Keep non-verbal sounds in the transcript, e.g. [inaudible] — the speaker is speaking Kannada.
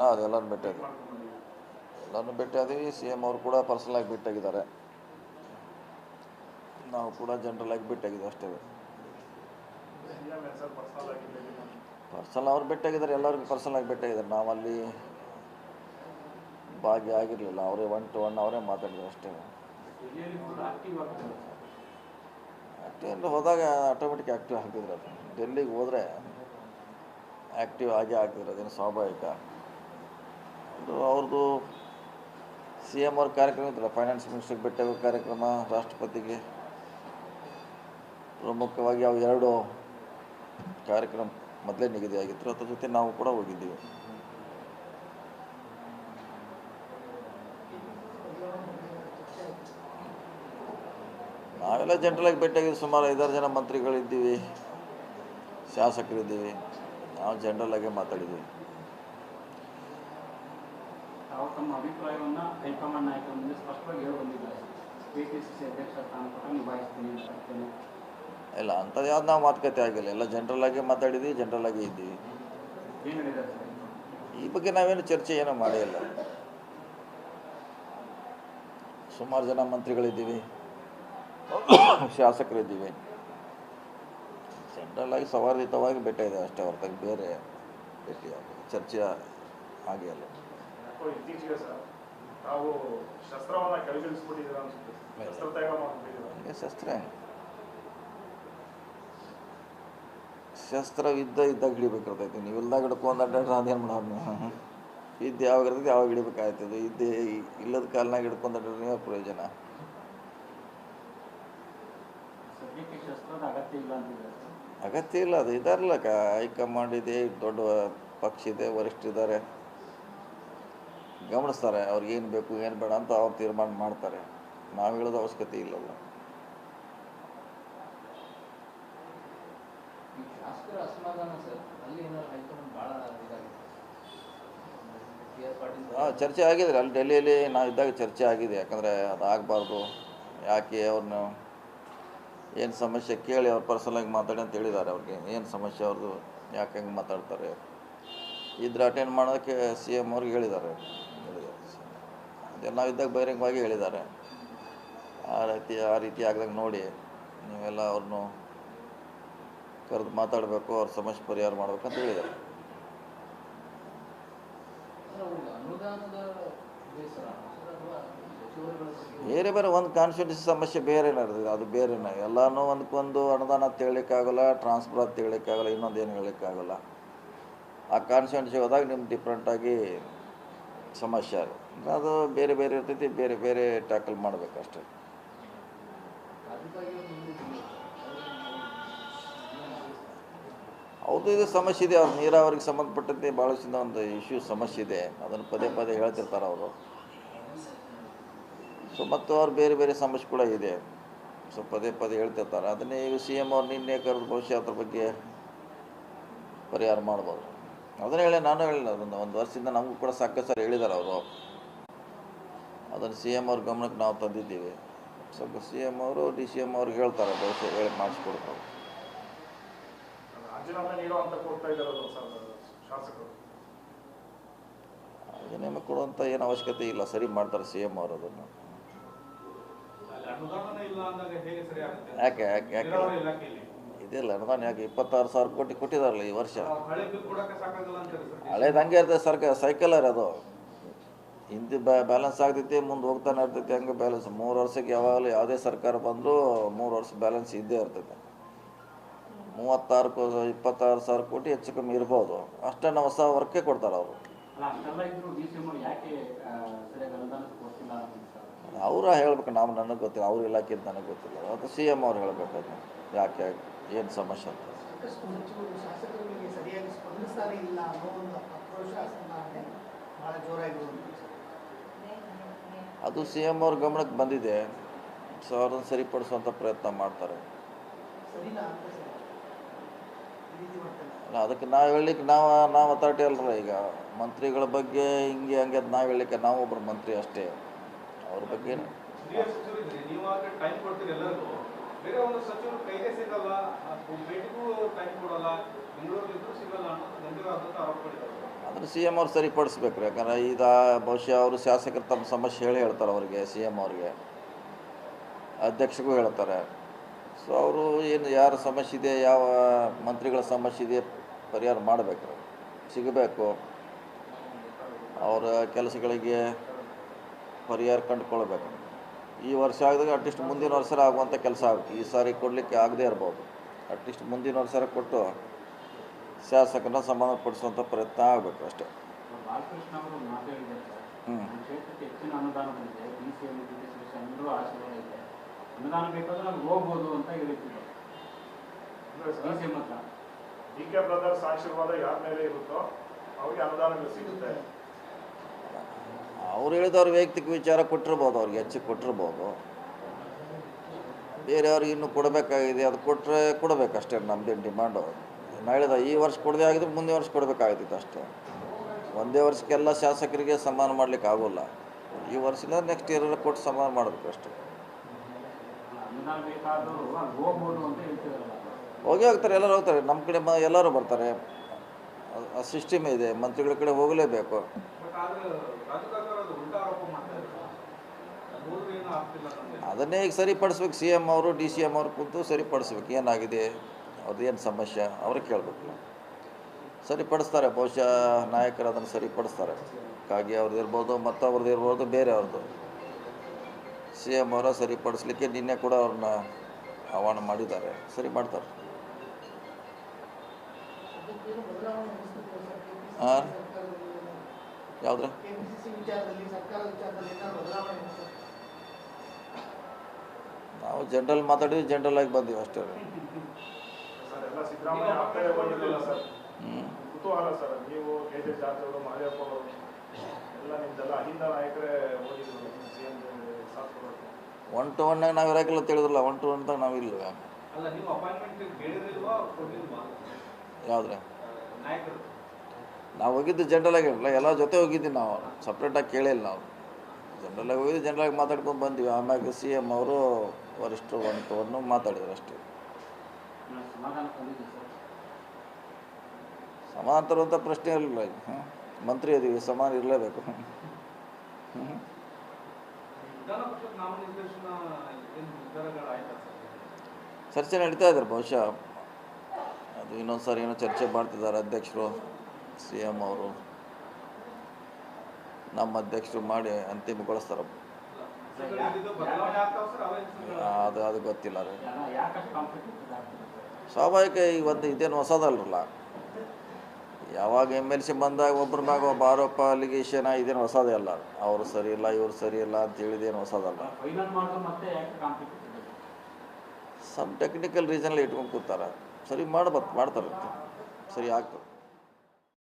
ಹಾಂ ಎಲ್ಲರೂ ಭೇಟಿಯಾಗಿ ಎಲ್ಲರನ್ನೂ ಭೇಟಿಯಾದೀವಿ ಸಿ ಎಂ ಅವರು ಕೂಡ ಪರ್ಸನಲಾಗಿ ಭೇಟಿಯಾಗಿದ್ದಾರೆ ನಾವು ಕೂಡ ಜನರಲಾಗಿ ಭೇಟಿಯಾಗಿದ್ದೀವಿ ಅಷ್ಟೇ. ಪರ್ಸನಲ್ ಅವ್ರು ಭೇಟಿಯಾಗಿದ್ದಾರೆ ಎಲ್ಲರಿಗೂ ಪರ್ಸನಲಾಗಿ ಭೇಟಿಯಾಗಿದ್ದಾರೆ ನಾವು ಅಲ್ಲಿ ಭಾಗಿಯಾಗಿರಲಿಲ್ಲ ಅವರೇ ಒನ್ ಟು ಒನ್ ಅವರೇ ಮಾತಾಡಿದ್ರು ಅಷ್ಟೇ. ಆ್ಯಕ್ಟಿವ್ ಹೋದಾಗ ಆಟೋಮೆಟಿಕ್ ಆ್ಯಕ್ಟಿವ್ ಆಗ್ತಿದ್ರು ಅದು ಡೆಲ್ಲಿಗೆ ಹೋದರೆ ಆ್ಯಕ್ಟಿವ್ ಆಗೇ ಆಗ್ತಿದ್ರು ಅದೇನು ಸ್ವಾಭಾವಿಕ. ಅದು ಅವ್ರದ್ದು ಸಿ ಎಂ ಅವ್ರ ಕಾರ್ಯಕ್ರಮ ಇತ್ತಲ್ಲ ಫೈನಾನ್ಸ್ ಮಿನಿಸ್ಟ್ರಿಗೆ ಭೇಟಿಯಾಗೋ ಕಾರ್ಯಕ್ರಮ ರಾಷ್ಟ್ರಪತಿಗೆ. ಪ್ರಮುಖವಾಗಿ ಅವು ಎರಡು ಕಾರ್ಯಕ್ರಮ ಮೊದಲೇ ನಿಗದಿಯಾಗಿತ್ತು ಅದ್ರ ಜೊತೆ ನಾವು ಕೂಡ ಹೋಗಿದ್ದೀವಿ. ನಾವೆಲ್ಲ ಜನರಲಾಗಿ ಭೇಟಿಯಾಗಿ ಸುಮಾರು ಐದಾರು ಜನ ಮಂತ್ರಿಗಳಿದ್ದೀವಿ, ಶಾಸಕರಿದ್ದೀವಿ, ನಾವು ಜನರಲಾಗೆ ಮಾತಾಡಿದ್ದೀವಿ. ತಮ್ಮ ಅಭಿಪ್ರಾಯವನ್ನು ಹೈಕಮಾಂಡ್ ನಾಯಕರ ಮುಂದೆ ಸ್ಪಷ್ಟವಾಗಿ ಹೇಳಿ ಬಂದಿದ್ದಾರೆ ಕೆಪಿಸಿಸಿ ಅಧ್ಯಕ್ಷ ಸ್ಥಾನ ಕೂಡ ನಿಭಾಯಿಸ್ತೀನಿ ಅಂತ ಹೇಳ್ತೇನೆ. ಇಲ್ಲ ಅಂಥದ್ದು ಯಾವ್ದು ನಾವು ಮಾತುಕತೆ ಆಗಿಲ್ಲ. ಎಲ್ಲ ಜನರಲಾಗೆ ಮಾತಾಡಿದ್ದೀವಿ ಆಗಿ ಇದ್ದೀವಿ ಏನು ಹೇಳಿದ್ದಾರೆ ಸರ್? ಈ ಬಗ್ಗೆ ನಾವೇನು ಚರ್ಚೆ ಏನೂ ಮಾಡಿಲ್ಲ. ಸುಮಾರು ಜನ ಮಂತ್ರಿಗಳಿದ್ದೀವಿ. [coughs] ಶಾಸಕರಿದ್ದೀವಿ. ಜನರಲ್ ಆಗಿ ಸವಾರಿತವಾಗಿ ಭೇಟಿ ಇದೆ ಅಷ್ಟೇ ಹೊರತಾಗಿ ಬೇರೆ ಭೇಟಿ ಆಗಿಲ್ಲ. ಚರ್ಚೆ ಆಗೇ ಇಲ್ಲ ಯಾಕೋ ಇತ್ತೀಚೆಗೆ ಸರ್. ತಾವು ಶಸ್ತ್ರವನ್ನ ಕೆಳಗಿಳಿಸ್ಬಿಟ್ಟಿದ್ದೀರ ಅನ್ಸುತ್ತೆ. ಶಸ್ತ್ರ ತ್ಯಾಗ ಮಾಡ್ಬಿಟ್ಟಿದ್ದೀರ ಶಸ್ತ್ರ ಶಸ್ತ್ರ. ಇದ್ದ ಇದ್ದಾಗ ಹಿಡಿಬೇಕಿರ್ತೈತಿ ನೀವು ಇಲ್ದಾಗ ಹಿಡ್ಕೊಂಡು ಅಡ್ಡಾಡ್ರೆ ಅದೇನು ಮಾಡೋರು ನೀವು ಇದ್ದು ಯಾವಾಗ ಇರ್ತೈತಿ ಯಾವಾಗ ಹಿಡಿಬೇಕಾಗ್ತದೆ ಇದ್ದೇ ಇಲ್ಲದ ಕಾಲನಾಗ ಹಿಡ್ಕೊಂಡು ಅಡ್ಡಾಡ್ರೆ ನೀವು ಪ್ರಯೋಜನ? ಅಗತ್ಯ ಇಲ್ಲ ಅಂತಿದ್ದಾರೆ ಅಗತ್ಯ ಇಲ್ಲ. ಅದು ಇದಾರಲ್ಲ ಕ ಹೈಕಮಾಂಡ್ ಇದೆ ದೊಡ್ಡ ಪಕ್ಷ ಇದೆ ವರಿಷ್ಠರಿದ್ದಾರೆ. ಗಮನಿಸ್ತಾರೆ ಅವ್ರಿಗೆ ಏನು ಬೇಕು ಏನು ಬೇಡ ಅಂತ ಅವ್ರು ತೀರ್ಮಾನ ಮಾಡ್ತಾರೆ. ನಾವು ಹೇಳೋದು ಅವಶ್ಯಕತೆ ಇಲ್ಲಲ್ಲ ಹಾಂ ಚರ್ಚೆ ಆಗಿದೆ. ಅಲ್ಲಿ ಡೆಲ್ಲಿಯಲ್ಲಿ ನಾವು ಇದ್ದಾಗ ಚರ್ಚೆ ಆಗಿದೆ. ಯಾಕಂದರೆ ಅದು ಆಗಬಾರ್ದು. ಯಾಕೆ ಅವ್ರನ್ನ ಏನು ಸಮಸ್ಯೆ ಕೇಳಿ ಅವ್ರು ಪರ್ಸನಲಾಗಿ ಮಾತಾಡಿ ಅಂತ ಹೇಳಿದ್ದಾರೆ ಅವ್ರಿಗೆ. ಏನು ಸಮಸ್ಯೆ ಅವ್ರದ್ದು ಯಾಕೆ ಹಂಗೆ ಮಾತಾಡ್ತಾರೆ? ಇದ್ರೆ ಅಟೆಂಡ್ ಮಾಡೋದಕ್ಕೆ ಸಿ ಎಂ ಅವ್ರಿಗೆ ಹೇಳಿದ್ದಾರೆ. ಅದೇ ನಾವು ಇದ್ದಾಗ ಬಹಿರಂಗವಾಗಿ ಹೇಳಿದ್ದಾರೆ. ಆ ರೀತಿ ಆ ರೀತಿ ಆಗ್ದಂಗೆ ನೋಡಿ ನೀವೆಲ್ಲ ಅವ್ರನ್ನು ಕರೆದು ಮಾತಾಡಬೇಕು, ಅವ್ರ ಸಮಸ್ಯೆ ಪರಿಹಾರ ಮಾಡಬೇಕು ಅಂತ ಹೇಳಿದ್ದಾರೆ. ಬೇರೆ ಬೇರೆ ಒಂದು ಕಾನ್ಸ್ಟಿಟ್ಯೂನ್ಸಿ ಸಮಸ್ಯೆ ಬೇರೆ ನಡೆದಿದೆ. ಅದು ಬೇರೆನೇ. ಎಲ್ಲನೂ ಒಂದಕ್ಕೊಂದು ಅನುದಾನ ಅಂತ ಟ್ರಾನ್ಸ್ಫರ್ ಅಂತ ಇನ್ನೊಂದು ಏನು ಹೇಳಲಿಕ್ಕಾಗಲ್ಲ. ಆ ಕಾನ್ಸ್ಟಿಟ್ಯೂನ್ಸಿ ಹೋದಾಗ ನಿಮ್ಗೆ ಡಿಫ್ರೆಂಟಾಗಿ ಸಮಸ್ಯೆ ಅದು. ಅದು ಬೇರೆ ಬೇರೆ ಇರ್ತೈತಿ, ಬೇರೆ ಬೇರೆ ಟ್ಯಾಕಲ್ ಮಾಡಬೇಕಷ್ಟೇ ಹೌದು, ಇದು ಸಮಸ್ಯೆ ಇದೆ. ಅವ್ರು ನೀರಾವರಿಗೆ ಸಂಬಂಧಪಟ್ಟಂತೆ ಭಾಳಷ್ಟಿಂದ ಒಂದು ಇಶ್ಯೂ ಸಮಸ್ಯೆ ಇದೆ. ಅದನ್ನು ಪದೇ ಪದೇ ಹೇಳ್ತಿರ್ತಾರೆ ಅವರು. ಸೊ ಮತ್ತು ಅವ್ರು ಬೇರೆ ಬೇರೆ ಸಮಸ್ಯೆ ಕೂಡ ಇದೆ. ಸೊ ಪದೇ ಪದೇ ಹೇಳ್ತಿರ್ತಾರೆ. ಅದನ್ನೇ ಈಗ ಸಿ ಎಂ ಅವ್ರು ನಿನ್ನೆ ಕರೆದು ಬಹುಶಃ ಅದ್ರ ಬಗ್ಗೆ ಪರಿಹಾರ ಮಾಡ್ಬೋದು. ಅದನ್ನು ಹೇಳಿ, ನಾನು ಹೇಳಿಲ್ಲ. ಅದನ್ನು ಒಂದು ವರ್ಷದಿಂದ ನಮಗೂ ಕೂಡ ಸಾಕಷ್ಟು ಸರ್ ಹೇಳಿದ್ದಾರೆ ಅವರು. ಅದನ್ನು ಸಿ ಎಂ ಅವ್ರ ಗಮನಕ್ಕೆ ನಾವು ತಂದಿದ್ದೀವಿ. ಸ್ವಲ್ಪ ಸಿ ಎಂ ಅವರು ಡಿ ಸಿ ಎಂ ಅವ್ರಿಗೆ ಹೇಳ್ತಾರೆ ಬಹುಶಃ ಹೇಳಿ ಮಾಡಿಸ್ಕೊಡ್ತಾರೆ. ರಾಜೀನಾಮೆ ಕೊಡುವಂಥ ಏನು ಅವಶ್ಯಕತೆ ಇಲ್ಲ ಸರಿ ಮಾಡ್ತಾರೆ ಸಿ ಎಂ ಅವರು ಅದನ್ನು. ಯಾಕೆ ಯಾಕೆ ಯಾಕೆ? ಇದಿಲ್ಲ ಅನುದಾನ ಯಾಕೆ? ಇಪ್ಪತ್ತಾರು ಸಾವಿರ ಕೋಟಿ ಕೊಟ್ಟಿದಾರಲ್ಲ ಈ ವರ್ಷ. ಹಳೇದು ಹಂಗೆ ಇರ್ತದೆ ಸರ್ಕಾರ ಸೈಕಲರ್ ಅದು. ಹಿಂದೆ ಬ್ಯಾಲೆನ್ಸ್ ಆಗ್ತೈತಿ ಮುಂದೆ ಹೋಗ್ತಾನೆ ಇರ್ತೈತಿ ಹಂಗೆ ಬ್ಯಾಲೆನ್ಸ್ ಮೂರು ವರ್ಷಕ್ಕೆ ಯಾವಾಗಲೂ ಯಾವುದೇ ಸರ್ಕಾರ ಬಂದರೂ ಮೂರು ವರ್ಷ ಬ್ಯಾಲೆನ್ಸ್ ಇದ್ದೇ ಇರ್ತೈತೆ. ಮೂವತ್ತಾರು ಕೋ ಇಪ್ಪತ್ತಾರು ಸಾವಿರ ಕೋಟಿ ಹೆಚ್ಚು ಕಮ್ಮಿ ಇರ್ಬೋದು. ಅಷ್ಟನ್ನು ಹೊಸ ವರ್ಕೇ ಕೊಡ್ತಾರೆ ಅವರು. ಅವರ ಹೇಳ್ಬೇಕು ನಾವು ನನಗೆ ಗೊತ್ತಿಲ್ಲ ಅವ್ರ ಇಲಾಖೆಯಿಂದ ನನಗೆ ಗೊತ್ತಿಲ್ಲ. ಅದು ಸಿ ಎಂ ಅವ್ರು ಹೇಳಬೇಕು ಅದನ್ನ ಯಾಕೆ ಏನು ಸಮಸ್ಯೆ ಅಂತ. ಸರಿಯಾಗಿ ಸ್ಪಂದಿಸ್ತಾರೆ ಇಲ್ಲ ಅನ್ನೋ ಒಂದು ಆಕ್ರೋಶ ಜೋರಾಗಿರೋದು ಅದು ಸಿ ಎಂ ಅವ್ರ ಗಮನಕ್ಕೆ ಬಂದಿದೆ. ಸೊ ಅವ್ರನ್ನ ಸರಿಪಡಿಸುವಂಥ ಪ್ರಯತ್ನ ಮಾಡ್ತಾರೆ. ಅದಕ್ಕೆ ನಾವು ಹೇಳಲಿಕ್ಕೆ ನಾವು ನಾವು ಅಥಾರಿಟಿ ಅಲ್ರ ಈಗ. ಮಂತ್ರಿಗಳ ಬಗ್ಗೆ ಹಿಂಗೆ ಹಂಗೆ ಅದು ನಾವು ಹೇಳಲಿಕ್ಕೆ ನಾವು ಒಬ್ಬರು ಮಂತ್ರಿ ಅಷ್ಟೇ. ಅವ್ರ ಬಗ್ಗೆ ಬೇರೆ ಒಂದು ಸಚಿವರು ಕೈಗೆ ಸಿಗಲ್ಲ ಟೈಮ್ ಕೊಡಲ್ಲ ಸಿಗಲ್ಲ ಆರೋಪ ಸಿ ಎಂ ಅವ್ರು ಸರಿಪಡಿಸ್ಬೇಕು, ಯಾಕಂದ್ರೆ ಈಗ ಬಹುಶಃ ಅವರು ಶಾಸಕರು ತಮ್ಮ ಸಮಸ್ಯೆ ಹೇಳಿ ಹೇಳ್ತಾರೆ ಅವರಿಗೆ ಸಿ ಎಂ ಅವ್ರಿಗೆ. ಅಧ್ಯಕ್ಷಗೂ ಹೇಳ್ತಾರೆ. ಸೊ ಅವರು ಏನು, ಯಾರ ಸಮಸ್ಯೆ ಇದೆ, ಯಾವ ಮಂತ್ರಿಗಳ ಸಮಸ್ಯೆ ಇದೆ, ಪರಿಹಾರ ಮಾಡಬೇಕು. ಸಿಗಬೇಕು. ಅವರ ಕೆಲಸಗಳಿಗೆ ಪರಿಹಾರ ಕಂಡುಕೊಳ್ಬೇಕು. ಈ ವರ್ಷ ಆಗಿದಾಗ ಅಟ್ಲೀಸ್ಟ್ ಮುಂದಿನ ವರ್ಷ ಆಗುವಂಥ ಕೆಲಸ ಆಗುತ್ತೆ. ಈ ಸಾರಿ ಕೊಡಲಿಕ್ಕೆ ಆಗದೇ ಇರ್ಬೋದು. ಅಟ್ಲೀಸ್ಟ್ ಮುಂದಿನ ವರ್ಷ ಕೊಟ್ಟು ಶಾಸಕನ ಸಮಾಧಾನಪಡಿಸುವಂಥ ಪ್ರಯತ್ನ ಆಗಬೇಕು ಅಷ್ಟೇ. ಹ್ಞೂ ಹೆಚ್ಚಿನ ಅನುದಾನ ಬಂದಿದೆ. D C M D C ಎಲ್ಲರೂ ಆಶೀರ್ವಾದ ಇದೆ. ಅನುದಾನ ಬೇಕಾದ್ರೆ ಅಲ್ಲಿ ಹೋಗ್ಬೋದು ಅಂತ ಡಿ ಕೆ ಬ್ರದರ್ಸ್ ಆಶೀರ್ವಾದ ಯಾರ ಮೇಲೆ ಇರುತ್ತೋ ಅವ್ರಿಗೆ ಅನುದಾನಗಳು ಸಿಗುತ್ತೆ. ಅವ್ರು ಹೇಳಿದವ್ರ ವೈಯಕ್ತಿಕ ವಿಚಾರ ಕೊಟ್ಟಿರ್ಬೋದು, ಅವ್ರಿಗೆ ಹೆಚ್ಚು ಕೊಟ್ಟಿರ್ಬೋದು. ಬೇರೆಯವ್ರಿಗೆ ಇನ್ನೂ ಕೊಡಬೇಕಾಗಿದೆ, ಅದು ಕೊಟ್ಟರೆ ಕೊಡಬೇಕಷ್ಟೇ ನಮ್ಮದೇನು ಡಿಮ್ಯಾಂಡು ನಾನು ಹೇಳಿದ ಈ ವರ್ಷ ಕೊಡದೇ ಆಗಿದ್ರೆ ಮುಂದಿನ ವರ್ಷ ಕೊಡಬೇಕಾಗ್ತಿತ್ತು ಅಷ್ಟೇ. ಒಂದೇ ವರ್ಷಕ್ಕೆಲ್ಲ ಶಾಸಕರಿಗೆ ಸಮಾನ ಮಾಡ್ಲಿಕ್ಕೆ ಆಗೋಲ್ಲ. ಈ ವರ್ಷದಿಂದ ನೆಕ್ಸ್ಟ್ ಇಯರ್ ಕೊಟ್ಟು ಸಮಾನ ಮಾಡಬೇಕು ಅಷ್ಟೇ. ಹೋಗಿ ಹೋಗ್ತಾರೆ, ಎಲ್ಲರೂ ಹೋಗ್ತಾರೆ. ನಮ್ಮ ಕಡೆ ಎಲ್ಲರೂ ಬರ್ತಾರೆ. ಆ ಸಿಸ್ಟಮ್ ಇದೆ, ಮಂತ್ರಿಗಳ ಕಡೆ ಹೋಗಲೇಬೇಕು ಬಟ್ ಆದ್ರೆ ರಾಜಕಾರಣ ಅದು ಉಲ್ಟಾ ಆರೋಪ ಮಾಡ್ತಾ ಇದ್ದಾರೆ ಅದು ಹೋದ್ರೆ ಏನೂ ಆಗ್ತಿಲ್ಲ ನಮಗೆ ಅದನ್ನೇ ಈಗ ಸರಿಪಡಿಸ್ಬೇಕು. ಸಿ ಎಂ ಅವರು ಡಿ ಸಿ ಎಂ ಅವರು ಕೂತು ಸರಿಪಡಿಸ್ಬೇಕು. ಏನಾಗಿದೆ? ಅವ್ರದ್ದು ಏನು ಸಮಸ್ಯೆ? ಅವ್ರಿಗೆ ಕೇಳಬೇಕು. ಸರಿಪಡಿಸ್ತಾರೆ. ಬಹುಶಃ ನಾಯಕರು ಅದನ್ನು ಸರಿಪಡಿಸ್ತಾರೆ. ಕಾಗಿ ಅವ್ರದ್ದು ಇರ್ಬೋದು ಮತ್ತೊಬ್ರದ್ದು ಇರ್ಬೋದು ಬೇರೆ ಅವ್ರದ್ದು ಸಿ ಎಂ ಅವರ ಸರಿಪಡಿಸ್ಲಿಕ್ಕೆ ನಿನ್ನೆ ಕೂಡ ಅವ್ರನ್ನ ಆಹ್ವಾನ ಮಾಡಿದ್ದಾರೆ. ಸರಿ ಮಾಡ್ತಾರೆ. ಹಾಂ ಯಾವುದ್ರ ನಾವು ಜನರಲ್ ಮಾತಾಡಿದ್ವಿ ಜನರಲ್ ಆಗಿ ಬಂದೀವಿ ಅಷ್ಟೇ. ಒನ್ ಟು ಒನ್ನಾಗ ನಾವು ಇರೋಕ್ಕೆಲ್ಲ ತಿಳಿದಿಲ್ಲ ಒನ್ ಟು ಒನ್ದಾಗ ನಾವು ಅಲ್ಲ ನೀವು ಅಪಾಯಿಂಟ್ಮೆಂಟ್ ಕೇಳಿದಿಲ್ವಾ ಕೊಟ್ಟಿಲ್ವಾ? ಯಾವುದ್ರೆ? ನಾಯಕರು. ನಾವು ಹೋಗಿದ್ದು ಜನರಲ್ ಆಗಿ ಎಲ್ಲ ಜೊತೆ ಹೋಗಿದ್ದೀವಿ ನಾವು ಸಪ್ರೇಟಾಗಿ ಕೇಳಿಲ್ಲ ನಾವು. ಜನರಲಾಗಿ ಹೋಗಿದ್ದು ಆಗಿ ಮಾತಾಡ್ಕೊಂಡು ಬಂದ್ವಿ ಆಮ್ಯಾಗ ಸಿ ಎಂ ಅವರು ವರಿಷ್ಠರು ಅಂತವನ್ನು ಮಾತಾಡಿದರು ಅಷ್ಟೇ. ಸಮಾನ ತರುವಂಥ ಪ್ರಶ್ನೆ ಇರಲಿಲ್ಲ ಈಗ. ಹ್ಮ್. ಮಂತ್ರಿ ಇದೀವಿ ಸಮಾನ ಇರಲೇಬೇಕು. ಚರ್ಚೆ ನಡೀತಾ ಇದ್ದಾರೆ ಬಹುಶಃ. ಅದು ಇನ್ನೊಂದು ಸಾರಿ ಏನೋ ಚರ್ಚೆ ಮಾಡ್ತಿದ್ದಾರೆ ಅಧ್ಯಕ್ಷರು, ಸಿ ಎಂ ಅವರು. ನಮ್ಮ ಅಧ್ಯಕ್ಷರು ಮಾಡಿ ಅಂತಿಮಗೊಳಿಸ್ತಾರೆ ಇದು ಬದಲಾವಣೆ ಆಗ್ತಾವ ಸರ್ ಅವೇ ಅದು ಅದು ಗೊತ್ತಿಲ್ಲ ರೀ ಸ್ವಾಭಾವಿಕ ಈಗ ಒಂದು ಇದೇನು ಹೊಸದಲ್ರಲ್ಲ? ಯಾವಾಗ ಎಂ ಎಲ್ ಸಿ ಬಂದಾಗ ಒಬ್ಬರ ಮ್ಯಾಗ ಒಬ್ಬ ಆರೋಪ ಅಲಿಗೇಷನ್ ಇದೇನು ಹೊಸದೇ ಅಲ್ಲ. ಅವರು ಸರಿ ಇಲ್ಲ, ಇವ್ರು ಸರಿ ಇಲ್ಲ ಅಂತ ಹೇಳಿದೇನು ಹೊಸದಲ್ಲ. ಸಮ್ ಟೆಕ್ನಿಕಲ್ ರೀಸನಲ್ಲಿ ಇಟ್ಕೊಂಡು ಕೂತಾರೆ. ಸರಿ ಮಾಡ್ಬತ್ ಮಾಡ್ತಾರೆ ಸರಿ ಆಗ್ತದೆ.